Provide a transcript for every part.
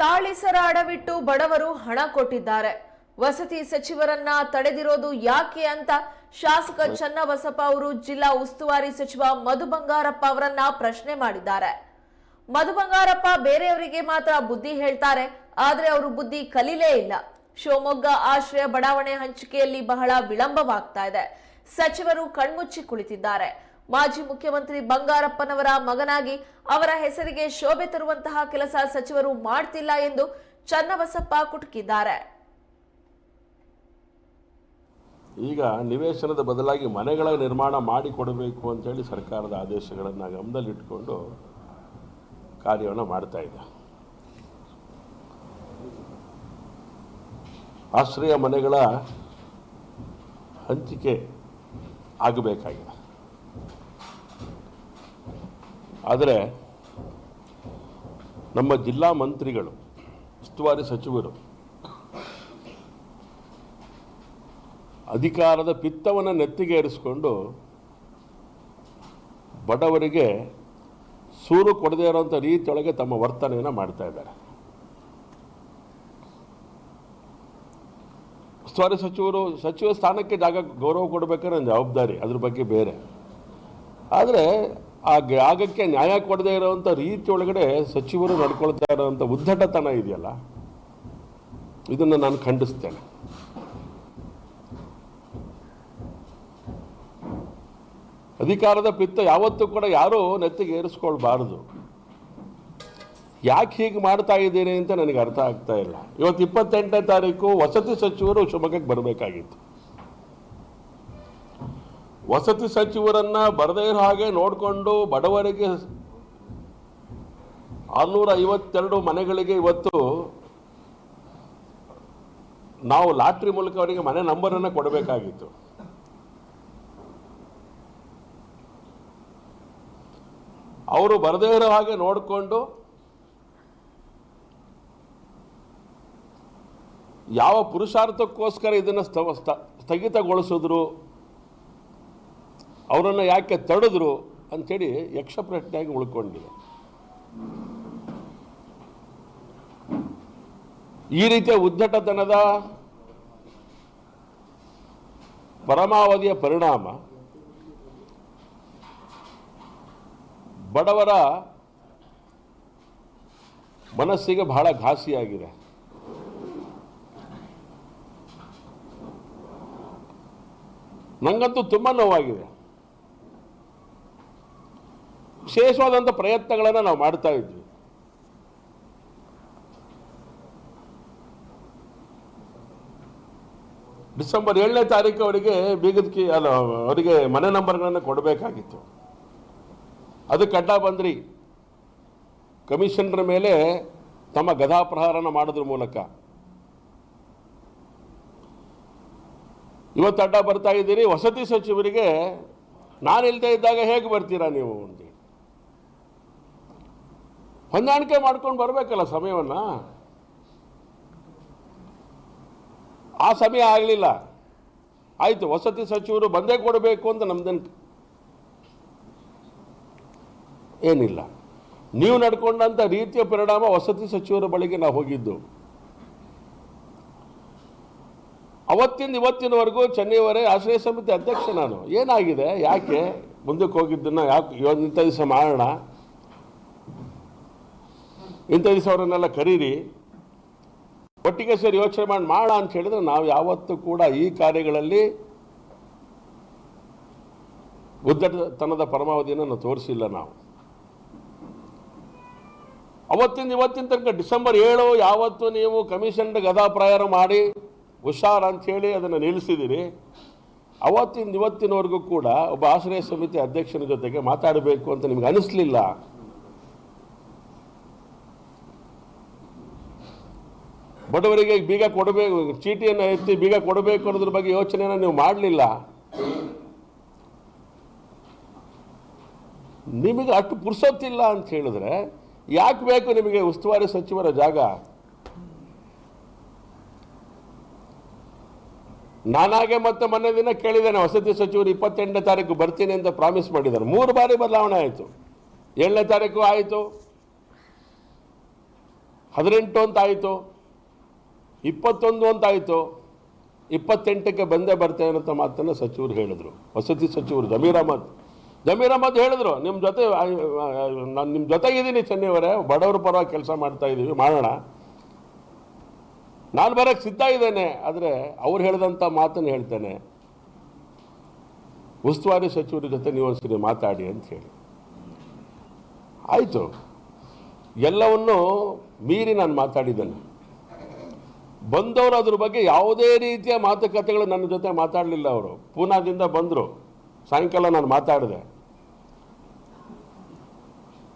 ತಾಳಿಸರ ಅಡವಿಟ್ಟು ಬಡವರು ಹಣ ಕೊಟ್ಟಿದ್ದಾರೆ. ವಸತಿ ಸಚಿವರನ್ನ ತಡೆದಿರೋದು ಯಾಕೆ ಅಂತ ಶಾಸಕ ಚನ್ನಬಸಪ್ಪ ಅವರು ಜಿಲ್ಲಾ ಉಸ್ತುವಾರಿ ಸಚಿವ ಮಧು ಬಂಗಾರಪ್ಪ ಅವರನ್ನ ಪ್ರಶ್ನೆ ಮಾಡಿದ್ದಾರೆ. ಮಧು ಬಂಗಾರಪ್ಪ ಬೇರೆಯವರಿಗೆ ಮಾತ್ರ ಬುದ್ಧಿ ಹೇಳ್ತಾರೆ, ಆದ್ರೆ ಅವರು ಬುದ್ಧಿ ಕಲೀಲೇ ಇಲ್ಲ. ಶಿವಮೊಗ್ಗ ಆಶ್ರಯ ಬಡಾವಣೆ ಹಂಚಿಕೆಯಲ್ಲಿ ಬಹಳ ವಿಳಂಬವಾಗ್ತಾ ಇದೆ. ಸಚಿವರು ಕಣ್ಮುಚ್ಚಿ ಕುಳಿತಿದ್ದಾರೆ. ಮಾಜಿ ಮುಖ್ಯಮಂತ್ರಿ ಬಂಗಾರಪ್ಪನವರ ಮಗನಾಗಿ ಅವರ ಹೆಸರಿಗೆ ಶೋಭೆ ತರುವಂತಹ ಕೆಲಸ ಸಚಿವರು ಮಾಡ್ತಿಲ್ಲ ಎಂದು ಚನ್ನಬಸಪ್ಪ ಕುಟುಕಿದ್ದಾರೆ. ಈಗ ನಿವೇಶನದ ಬದಲಾಗಿ ಮನೆಗಳ ನಿರ್ಮಾಣ ಮಾಡಿ ಕೊಡಬೇಕು ಅಂತೇಳಿ ಸರ್ಕಾರದ ಆದೇಶಗಳನ್ನು ಗಮನದಲ್ಲಿಟ್ಕೊಂಡು ಕಾರ್ಯವನ್ನು ಮಾಡ್ತಾ ಇದೆ. ಆಶ್ರಯ ಮನೆಗಳ ಹಂಚಿಕೆ ಆಗಬೇಕಾಗಿದೆ. ಆದರೆ ನಮ್ಮ ಜಿಲ್ಲಾ ಮಂತ್ರಿಗಳು, ಉಸ್ತುವಾರಿ ಸಚಿವರು ಅಧಿಕಾರದ ಪಿತ್ತವನ್ನು ನೆತ್ತಿಗೆ ಏರಿಸಿಕೊಂಡು ಬಡವರಿಗೆ ಸೂರು ಕೊಡದೇ ಇರೋಂಥ ರೀತಿಯೊಳಗೆ ತಮ್ಮ ವರ್ತನೆಯನ್ನು ಮಾಡ್ತಾ ಇದ್ದಾರೆ. ಉಸ್ತುವಾರಿ ಸಚಿವರು, ಸಚಿವ ಸ್ಥಾನಕ್ಕೆ ಜಾಗ ಗೌರವ ಕೊಡಬೇಕಾದ್ರೆ ಜವಾಬ್ದಾರಿ, ಅದ್ರ ಬಗ್ಗೆ ಬೇರೆ. ಆದರೆ ಆ ಜಾಗಕ್ಕೆ ನ್ಯಾಯ ಕೊಡದೇ ಇರೋವಂಥ ರೀತಿ ಒಳಗಡೆ ಸಚಿವರು ನಡ್ಕೊಳ್ತಾ ಇರೋವಂಥ ಉದ್ದಟತನ ಇದೆಯಲ್ಲ? ಇದನ್ನು ನಾನು ಖಂಡಿಸ್ತೇನೆ. ಅಧಿಕಾರದ ಪಿತ್ತ ಯಾವತ್ತೂ ಕೂಡ ಯಾರೂ ನೆತ್ತಿಗೆ ಏರಿಸ್ಕೊಳ್ಬಾರ್ದು. ಯಾಕೆ ಹೀಗೆ ಮಾಡ್ತಾ ಇದ್ದೀರಿ ಅಂತ ನನಗೆ ಅರ್ಥ ಆಗ್ತಾ ಇಲ್ಲ. ಇವತ್ತು ಇಪ್ಪತ್ತೆಂಟನೇ ತಾರೀಕು ವಸತಿ ಸಚಿವರು ಶಿವಮೊಗ್ಗಕ್ಕೆ ಬರಬೇಕಾಗಿತ್ತು. ವಸತಿ ಸಚಿವರನ್ನ ಬರದೇ ಇರೋ ಹಾಗೆ ನೋಡಿಕೊಂಡು ಬಡವರಿಗೆ ಆರುನೂರ ಐವತ್ತೆರಡು ಮನೆಗಳಿಗೆ ಇವತ್ತು ನಾವು ಲಾಟ್ರಿ ಮೂಲಕ ಅವರಿಗೆ ಮನೆ ನಂಬರನ್ನು ಕೊಡಬೇಕಾಗಿತ್ತು. ಅವರು ಬರದೇ ಇರೋ ಹಾಗೆ ನೋಡಿಕೊಂಡು ಯಾವ ಪುರುಷಾರ್ಥಕ್ಕೋಸ್ಕರ ಇದನ್ನು ಸ್ಥ- ಸ್ಥ- ಸ್ಥಗಿತಗೊಳಿಸಿದ್ರು. ಅವರನ್ನು ಯಾಕೆ ತಡೆದ್ರು ಅಂಥೇಳಿ ಯಕ್ಷ ಪ್ರಶ್ನೆಯಾಗಿ ಉಳ್ಕೊಂಡಿದೆ. ಈ ರೀತಿಯ ಉದ್ದಟತನದ ಪರಮಾವಧಿಯ ಪರಿಣಾಮ ಬಡವರ ಮನಸ್ಸಿಗೆ ಬಹಳ ಘಾಸಿಯಾಗಿದೆ. ನನಗಂತೂ ತುಂಬ ನೋವಾಗಿದೆ. ವಿಶೇಷವಾದಂಥ ಪ್ರಯತ್ನಗಳನ್ನು ನಾವು ಮಾಡ್ತಾ ಇದ್ವಿ. ಡಿಸೆಂಬರ್ ಏಳನೇ ತಾರೀಕು ಅವರಿಗೆ ಬೀಗದಕ್ಕೆ ಅಲ್ಲ ಅವರಿಗೆ ಮನೆ ನಂಬರ್ಗಳನ್ನು ಕೊಡಬೇಕಾಗಿತ್ತು. ಅದು ಅಡ್ಡ ಬಂದ್ರಿ. ಕಮಿಷನರ್ ಮೇಲೆ ತಮ್ಮ ಗದಾಪ್ರಹಾರನ ಮಾಡೋದ್ರ ಮೂಲಕ. ಇವತ್ತು ಅಡ್ಡ ಬರ್ತಾ ಇದ್ದೀರಿ. ವಸತಿ ಸಚಿವರಿಗೆ ನಾನು ಇಲ್ಲದೆ ಇದ್ದಾಗ ಹೇಗೆ ಬರ್ತೀರಾ ನೀವು? ಅಂತ ಹೊಂದಾಣಿಕೆ ಮಾಡ್ಕೊಂಡು ಬರಬೇಕಲ್ಲ ಸಮಯವನ್ನು? ಆ ಸಮಯ ಆಗಲಿಲ್ಲ. ಆಯಿತು, ವಸತಿ ಸಚಿವರು ಬಂದೇ ಕೊಡಬೇಕು ಅಂತ ನಮ್ದೇನು ಏನಿಲ್ಲ. ನೀವು ನಡ್ಕೊಂಡಂಥ ರೀತಿಯ ಪರಿಣಾಮ ವಸತಿ ಸಚಿವರ ಬಳಿಗೆ ನಾವು ಹೋಗಿದ್ದು. ಅವತ್ತಿಂದ ಇವತ್ತಿನವರೆಗೂ ಚೆನ್ನೈವರೆ ಆಶ್ರಯ ಸಮಿತಿ ಅಧ್ಯಕ್ಷ ನಾನು. ಏನಾಗಿದೆ? ಯಾಕೆ? ಮುಂದಕ್ಕೆ ಹೋಗಿದ್ದನ್ನು ಯಾಕೆ ಇಂಥ ದಿವಸ ಮಾಡೋಣ ಇಂಥ ದಿವಸ ಅವರನ್ನೆಲ್ಲ ಕರೀರಿ. ಒಟ್ಟಿಗೆ ಸೇರಿ ಯೋಚನೆ ಮಾಡಿ ಮಾಡ ಅಂತ ಹೇಳಿದ್ರೆ ನಾವು ಯಾವತ್ತೂ ಕೂಡ ಈ ಕಾರ್ಯಗಳಲ್ಲಿ ಉದ್ದಟತನದ ಪರಮಾವಧಿಯನ್ನು ತೋರಿಸಿಲ್ಲ ನಾವು. ಅವತ್ತಿಂದ ಇವತ್ತಿನ ತನಕ ಡಿಸೆಂಬರ್ ಏಳು ಯಾವತ್ತು ನೀವು ಕಮಿಷನ್ ಗದಾಪ್ರಾಯಾರ ಮಾಡಿ ಹುಷಾರ್ ಅಂಥೇಳಿ ಅದನ್ನು ನಿಲ್ಲಿಸಿದ್ದೀರಿ ಅವತ್ತಿಂದ ಇವತ್ತಿನವರೆಗೂ ಕೂಡ ಒಬ್ಬ ಆಶ್ರಯ ಸಮಿತಿ ಅಧ್ಯಕ್ಷನ ಜೊತೆಗೆ ಮಾತಾಡಬೇಕು ಅಂತ ನಿಮ್ಗೆ ಅನಿಸ್ಲಿಲ್ಲ. ಬಡವರಿಗೆ ಬೀಗ ಕೊಡಬೇಕು ಚೀಟಿಯನ್ನು ಎತ್ತಿ ಬೀಗ ಕೊಡಬೇಕು ಅನ್ನೋದ್ರ ಬಗ್ಗೆ ಯೋಚನೆಯನ್ನು ನೀವು ಮಾಡಲಿಲ್ಲ. ನಿಮಗೆ ಅಷ್ಟು ಪುರ್ಸೊತ್ತಿಲ್ಲ ಅಂತ ಹೇಳಿದ್ರೆ ಯಾಕೆ ಬೇಕು ನಿಮಗೆ ಉಸ್ತುವಾರಿ ಸಚಿವರ ಜಾಗ? ನಾನಾಗೆ ಮತ್ತೆ ಮೊನ್ನೆ ದಿನ ಕೇಳಿದ್ದೇನೆ ವಸತಿ ಸಚಿವರು ಇಪ್ಪತ್ತೆಂಟನೇ ತಾರೀಕು ಬರ್ತೀನಿ ಅಂತ ಪ್ರಾಮಿಸ್ ಮಾಡಿದ್ದಾರೆ. ಮೂರು ಬಾರಿ ಬದಲಾವಣೆ ಆಯಿತು. ಏಳನೇ ತಾರೀಕು ಆಯಿತು. ಹದಿನೆಂಟು ಅಂತ ಆಯಿತು. ಇಪ್ಪತ್ತೊಂದು ಅಂತಾಯಿತು. ಇಪ್ಪತ್ತೆಂಟಕ್ಕೆ ಬಂದೇ ಬರ್ತೇವೆ ಅಂತ ಮಾತನ್ನು ಸಚಿವರು ಹೇಳಿದರು. ವಸತಿ ಸಚಿವರು ಜಮೀರ್ ಅಹಮದ್. ಜಮೀರ್ ಅಹಮದ್ ಹೇಳಿದ್ರು ನಿಮ್ಮ ಜೊತೆ ನಾನು ನಿಮ್ಮ ಜೊತೆಗಿದ್ದೀನಿ ಚೆನ್ನೈವರೇ ಬಡವರ ಪರವಾಗಿ ಕೆಲಸ ಮಾಡ್ತಾ ಇದ್ದೀವಿ ಮಾಡೋಣ. ನಾನು ಬರೋಕ್ಕೆ ಸಿದ್ಧ ಇದ್ದೇನೆ, ಆದರೆ ಅವ್ರು ಹೇಳಿದಂಥ ಮಾತನ್ನು ಹೇಳ್ತೇನೆ. ಉಸ್ತುವಾರಿ ಸಚಿವರ ಜೊತೆ ನೀವು ಒಂದ್ಸರಿ ಮಾತಾಡಿ ಅಂತ ಹೇಳಿ. ಆಯಿತು. ಎಲ್ಲವನ್ನು ಮೀರಿ ನಾನು ಮಾತಾಡಿದ್ದೇನೆ. ಬಂದವರು ಅದ್ರ ಬಗ್ಗೆ ಯಾವುದೇ ರೀತಿಯ ಮಾತುಕತೆಗಳು ನನ್ನ ಜೊತೆ ಮಾತಾಡಲಿಲ್ಲ ಅವರು. ಪೂನಾದಿಂದ ಬಂದರು. ಸಾಯಂಕಾಲ ನಾನು ಮಾತಾಡಿದೆ.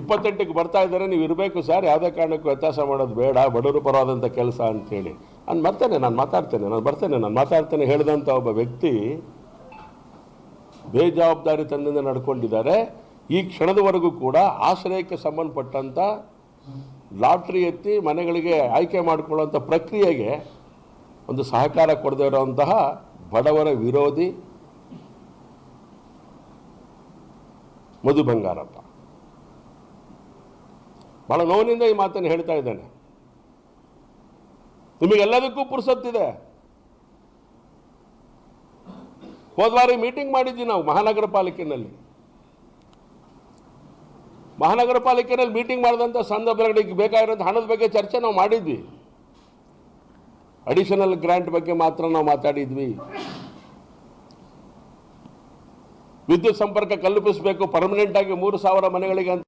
ಇಪ್ಪತ್ತೆಂಟಕ್ಕೆ ಬರ್ತಾ ಇದ್ದಾರೆ, ನೀವು ಇರಬೇಕು ಸರ್. ಯಾವುದೇ ಕಾರಣಕ್ಕೂ ವ್ಯತ್ಯಾಸ ಮಾಡೋದು ಬೇಡ. ಬಡವರು ಪರವಾದಂಥ ಕೆಲಸ ಅಂತೇಳಿ ನಾನು ಬರ್ತೇನೆ ನಾನು ಮಾತಾಡ್ತೇನೆ, ನಾನು ಬರ್ತೇನೆ, ನಾನು ಮಾತಾಡ್ತೇನೆ ಹೇಳಿದಂಥ ಒಬ್ಬ ವ್ಯಕ್ತಿ ಬೇಜವಾಬ್ದಾರಿ ತಂದಿಂದ ನಡ್ಕೊಂಡಿದ್ದಾರೆ. ಈ ಕ್ಷಣದವರೆಗೂ ಕೂಡ ಆಶ್ರಯಕ್ಕೆ ಸಂಬಂಧಪಟ್ಟಂಥ ಲಾಟ್ರಿ ಎತ್ತಿ ಮನೆಗಳಿಗೆ ಆಯ್ಕೆ ಮಾಡಿಕೊಳ್ಳುವಂಥ ಪ್ರಕ್ರಿಯೆಗೆ ಒಂದು ಸಹಕಾರ ಕೊಡದೇ ಇರುವಂತಹ ಬಡವರ ವಿರೋಧಿ ಮಧು ಬಂಗಾರಪ್ಪ. ಬಹಳ ನೋವಿನಿಂದ ಈ ಮಾತನ್ನು ಹೇಳ್ತಾ ಇದ್ದೇನೆ. ನಿಮಗೆಲ್ಲದಕ್ಕೂ ಪುರುಸತ್ತಿದೆ. ಹೋದ್ವಾರಿ ಮೀಟಿಂಗ್ ಮಾಡಿದ್ವಿ ನಾವು ಮಹಾನಗರ ಪಾಲಿಕೆನಲ್ಲಿ ಮಹಾನಗರ ಪಾಲಿಕೆಯಲ್ಲಿ ಮೀಟಿಂಗ್ ಮಾಡಿದಂಥ ಸಂದರ್ಭಗಳಿಗೆ ಬೇಕಾಗಿರೋಂಥ ಹಣದ ಬಗ್ಗೆ ಚರ್ಚೆ ನಾವು ಮಾಡಿದ್ವಿ. ಅಡಿಷನಲ್ ಗ್ರ್ಯಾಂಟ್ ಬಗ್ಗೆ ಮಾತ್ರ ನಾವು ಮಾತಾಡಿದ್ವಿ. ವಿದ್ಯುತ್ ಸಂಪರ್ಕ ಕಲ್ಪಿಸಬೇಕು ಪರ್ಮನೆಂಟ್ ಆಗಿ ಮೂರು ಸಾವಿರ ಮನೆಗಳಿಗೆ ಅಂತ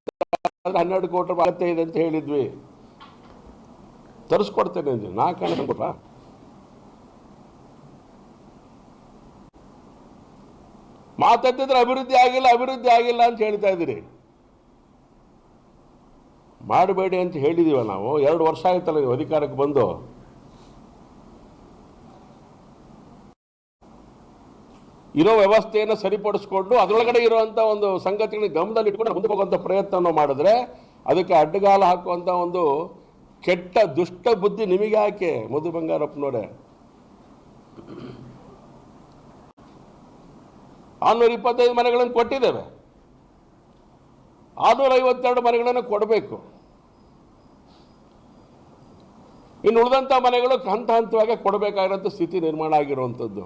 ಹನ್ನೆರಡು ಕೋಟಿ ರೂಪಾಯಿ ಅಗತ್ಯ ಇದೆ ಅಂತ ಹೇಳಿದ್ವಿ. ತರಿಸ್ಕೊಡ್ತೇನೆ ಅಂದ್ವಿ. ನಾಲ್ಕು ಕೊಟ್ರ ಮಾತಾಡ್ತಿದ್ರೆ ಅಭಿವೃದ್ಧಿ ಆಗಿಲ್ಲ ಅಭಿವೃದ್ಧಿ ಆಗಿಲ್ಲ ಅಂತ ಹೇಳ್ತಾ ಇದ್ದೀರಿ. ಮಾಡಬೇಡಿ ಅಂತ ಹೇಳಿದೀವ ನಾವು. ಎರಡು ವರ್ಷ ಆಯ್ತಲ್ಲ ನೀವು ಅಧಿಕಾರಕ್ಕೆ ಬಂದು. ಇರೋ ವ್ಯವಸ್ಥೆಯನ್ನು ಸರಿಪಡಿಸ್ಕೊಂಡು ಅದರೊಳಗಡೆ ಇರುವಂಥ ಒಂದು ಸಂಗತಿಗಳನ್ನ ಗಮನದಲ್ಲಿ ಇಟ್ಕೊಂಡು ಮುಂದೆ ಹೋಗುವಂಥ ಪ್ರಯತ್ನ ಮಾಡಿದ್ರೆ ಅದಕ್ಕೆ ಅಡ್ಡಗಾಲ ಹಾಕುವಂಥ ಒಂದು ಕೆಟ್ಟ ದುಷ್ಟ ಬುದ್ಧಿ ನಿಮಗೆ ಯಾಕೆ ಮಧು ಬಂಗಾರಪ್ಪನವರೇ? ಆರ್ನೂರ ಇಪ್ಪತ್ತೈದು ಮನೆಗಳನ್ನು ಕೊಟ್ಟಿದ್ದೇವೆ. ಆರ್ನೂರ ಐವತ್ತೆರಡು ಮನೆಗಳನ್ನು ಕೊಡಬೇಕು. ಇನ್ನು ಉಳಿದಂಥ ಮನೆಗಳು ಹಂತ ಹಂತವಾಗಿ ಕೊಡಬೇಕಾಗಿರೋಂಥ ಸ್ಥಿತಿ ನಿರ್ಮಾಣ ಆಗಿರುವಂಥದ್ದು.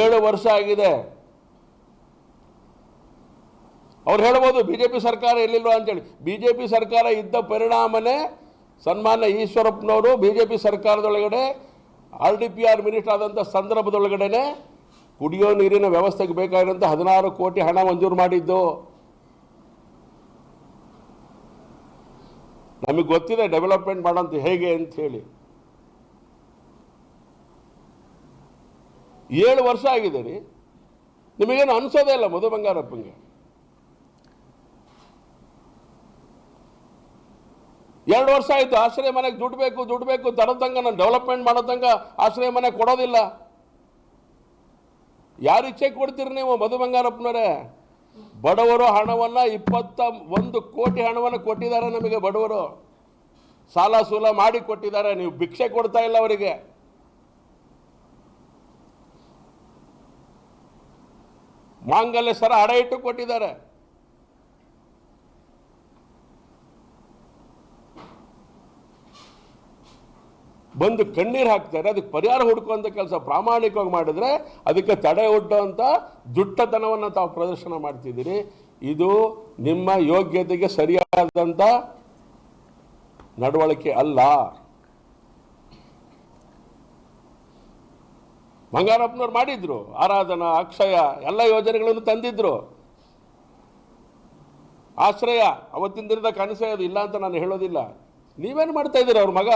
ಏಳು ವರ್ಷ ಆಗಿದೆ. ಅವ್ರು ಹೇಳ್ಬೋದು ಬಿ ಜೆ ಪಿ ಸರ್ಕಾರ ಎಲ್ಲಿಲ್ವಾ ಅಂತೇಳಿ. ಬಿ ಜೆ ಪಿ ಸರ್ಕಾರ ಇದ್ದ ಪರಿಣಾಮನೇ ಸನ್ಮಾನ್ಯ ಈಶ್ವರಪ್ಪನವರು B J P ಸರ್ಕಾರದೊಳಗಡೆ R D P R minister ಆದಂಥ ಸಂದರ್ಭದೊಳಗಡೆ ಕುಡಿಯೋ ನೀರಿನ ವ್ಯವಸ್ಥೆಗೆ ಬೇಕಾಗಿರೋಂಥ ಹದಿನಾರು ಕೋಟಿ ಹಣ ಮಂಜೂರು ಮಾಡಿದ್ದು. ನಮಗೆ ಗೊತ್ತಿದೆ ಡೆವಲಪ್ಮೆಂಟ್ ಮಾಡೋಂಥ ಹೇಗೆ ಅಂತ ಹೇಳಿ. ಏಳು ವರ್ಷ ಆಗಿದೆ ರೀ. ನಿಮಗೇನು ಅನ್ಸೋದೇ ಇಲ್ಲ ಮಧು ಬಂಗಾರಪ್ಪಂಗೆ. ಎರಡು ವರ್ಷ ಆಯಿತು, ಆಶ್ರಯ ಮನೆಗೆ ದುಡ್ಡು ಬೇಕು ದುಡ್ಡು ಬೇಕು ತರೋ ತನಕ ನಾನು ಡೆವಲಪ್ಮೆಂಟ್ ಮಾಡೋ ತಂಗ ಆಶ್ರಯ ಮನೆ ಕೊಡೋದಿಲ್ಲ. ಯಾರು ಇಚ್ಛೆ ಕೊಡ್ತೀರಿ ನೀವು ಮಧು ಬಂಗಾರಪ್ಪನವರೇ? ಬಡವರು ಹಣವನ್ನ ಇಪ್ಪತ್ತ ಒಂದು ಕೋಟಿ ಹಣವನ್ನು ಕೊಟ್ಟಿದ್ದಾರೆ ನಮಗೆ ಬಡವರು. ಸಾಲ ಸೂಲ ಮಾಡಿ ಕೊಟ್ಟಿದ್ದಾರೆ, ನೀವು ಭಿಕ್ಷೆ ಕೊಡ್ತಾ ಇಲ್ಲ ಅವರಿಗೆ. ಮಾಂಗಲ್ಯ ಸರ ಅಡ ಇಟ್ಟು ಕೊಟ್ಟಿದ್ದಾರೆ. ಬಂದು ಕಣ್ಣೀರು ಹಾಕ್ತಾರೆ, ಅದಕ್ಕೆ ಪರಿಹಾರ ಹುಡುಕುವಂಥ ಕೆಲಸ ಪ್ರಾಮಾಣಿಕವಾಗಿ ಮಾಡಿದ್ರೆ ಅದಕ್ಕೆ ತಡೆ ಒಡ್ಡುವಂಥ ದುಟ್ಟತನವನ್ನು ತಾವು ಪ್ರದರ್ಶನ ಮಾಡ್ತಿದ್ದೀರಿ. ಇದು ನಿಮ್ಮ ಯೋಗ್ಯತೆಗೆ ಸರಿಯಾದಂಥ ನಡವಳಿಕೆ ಅಲ್ಲ. ಬಂಗಾರಪ್ಪನವ್ರು ಮಾಡಿದ್ರು, ಆರಾಧನಾ, ಅಕ್ಷಯ, ಎಲ್ಲ ಯೋಜನೆಗಳನ್ನು ತಂದಿದ್ರು. ಆಶ್ರಯ, ಅವತ್ತಿನ ದಿನದ ಕನಸೇ ಅದು ಇಲ್ಲ ಅಂತ ನಾನು ಹೇಳೋದಿಲ್ಲ. ನೀವೇನು ಮಾಡ್ತಾ ಇದ್ದೀರಿ ಅವ್ರ ಮಗ?